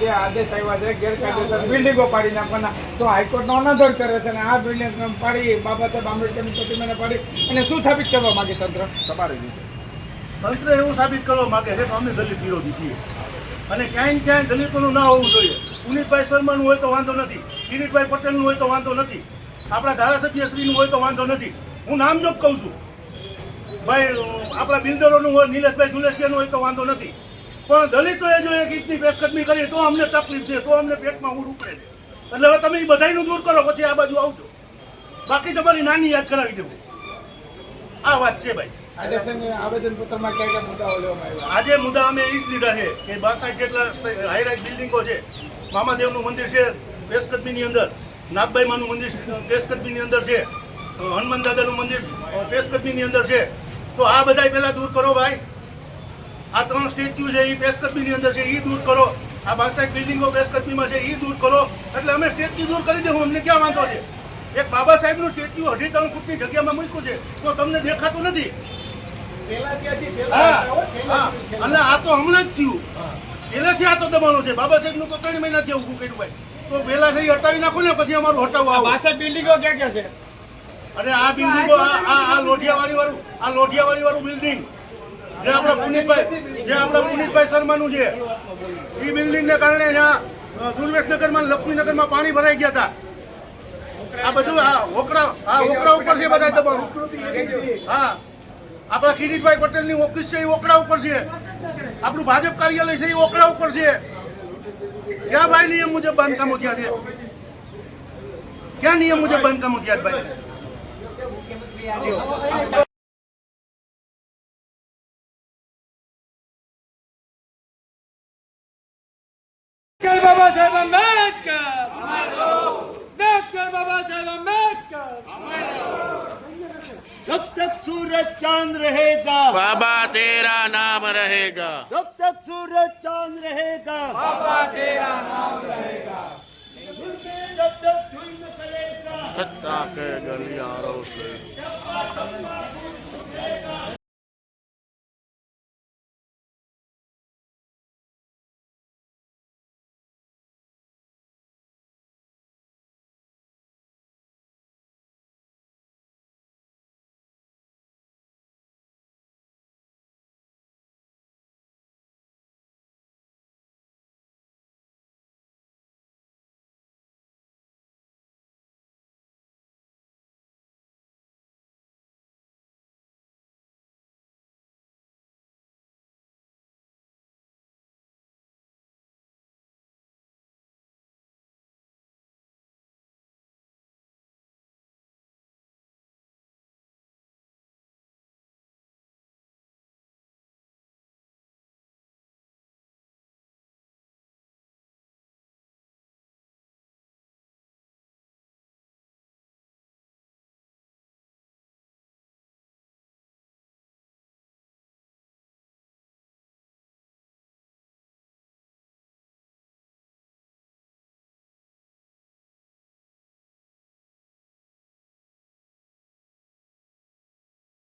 જે આદેશ આવ્યા છે, ગેરકાયદેસર બિલ્ડિંગો પાડી નાખવાના. તો હાઈકોર્ટનો અનાદર કરે છે અને આ બિલ્ડિંગ પાડી, બાબા સાહેબ આંબેડકરની પ્રતિમાને પાડી. અને શું સાબિત કરવા માંગે તંત્ર? તમારી તંત્ર એવું સાબિત કરવા માંગે છે અમે દલિત વિરોધી છીએ. અને ક્યાંય ક્યાંય દલિતોનું ના હોવું જોઈએ. પુનિતભાઈ શર્માનું હોય તો વાંધો નથી. કિરીટભાઈ પટેલનું હોય તો વાંધો નથી. આપણા ધારાસભ્ય શ્રીનું હોય તો વાંધો નથી. હું નામ જો કહું છું. ભાઈ આપણા બિલ્ડરોનું હોય, નિલેશભાઈ દુલેસિયાનું હોય તો વાંધો નથી. પણ દલિતોએ જો એક ઇંચની પેશકદમી કરી તો અમને તકલીફ છે તો અમને પેટમાં ઊંડ ઉપડે છે. એટલે હવે તમે એ બધાનું દૂર કરો પછી આ બાજુ આવજો. બાકી તમારી નાની યાદ કરાવી દેવું. આ વાત છે ભાઈ. આજે મુદ્દા અમે એ જ લીધા છે કે બાસઠ જેટલા હાઈરાઇઝ બિલ્ડિંગો છે મામાદેવનું મંદિર છે પેશકદમીની અંદર નાગભાઈ માનું મંદિર પેશકદમીની અંદર છે હનુમાન દાદાનું મંદિર પેશકદમીની અંદર છે. તો આ બધાય પહેલાં દૂર કરો ભાઈ. આ ત્રણ સ્ટેચ્યુ છે એ પેશકદમીની અંદર છે એ દૂર કરો. આ બાસઠ બિલ્ડિંગો પેશકદમીમાં છે એ દૂર કરો. એટલે અમે સ્ટેચ્યુ દૂર કરી દેવું અમને ક્યાં વાંધો છે? એક બાબા સાહેબનું સ્ટેચ્યુ અઢી ત્રણ ફૂટની જગ્યામાં મૂક્યું છે તો તમને દેખાતું નથી. અને આ તો હમણાં જ થયું. પહેલેથી આ તો દબાણો છે. બાબા સાહેબનું તો ત્રણ મહિનાથી ઊભું કર્યું ભાઈ તો પહેલા થઈ હટાવી નાખો ને પછી અમારું હટાવવા આવો. બાસઠ બિલ્ડિંગો ક્યાં ક્યાં છે? અને આ બિલ્ડિંગો આ આ આ લોઢિયાવાળી વાળું આ લોઢિયાવાળી વાળું બિલ્ડિંગ. જે આપણા પુનિતભાઈ જે આપણા પુનિતભાઈ શર્માનું છે. એ બિલ્ડિંગને કારણે અહીંયા દુર્વેશનગરમાં, લક્ષ્મીનગરમાં પાણી ભરાઈ ગયા હતા. આ બધું, આ ઓકડા આ ઓકડા ઉપર છે બધા હા. આપણા કિરીટભાઈ પટેલની ઓફિસ છે, એ ઓકડા ઉપર છે. આપણું ભાજપ કાર્યાલય છે, એ ઓકડા ઉપર છે. ક્યાં ભાઈ નિયમ મુજબ બાંધકામો થયા છે? ક્યાં નિયમ મુજબ બાંધકામો થયા ભાઈ? ડોક્ટર બાબા સાહેબ આંબેડકર ડોક્ટર બાબા સાહેબ આંબેડકર जब तक सूरज चांद रहेगा बाबा तेरा नाम रहेगा जब तक सूरज चांद रहेगा बाबा तेरा नाम रहेगा जब तक सुई न चलेगा सत्ता के गलियारों से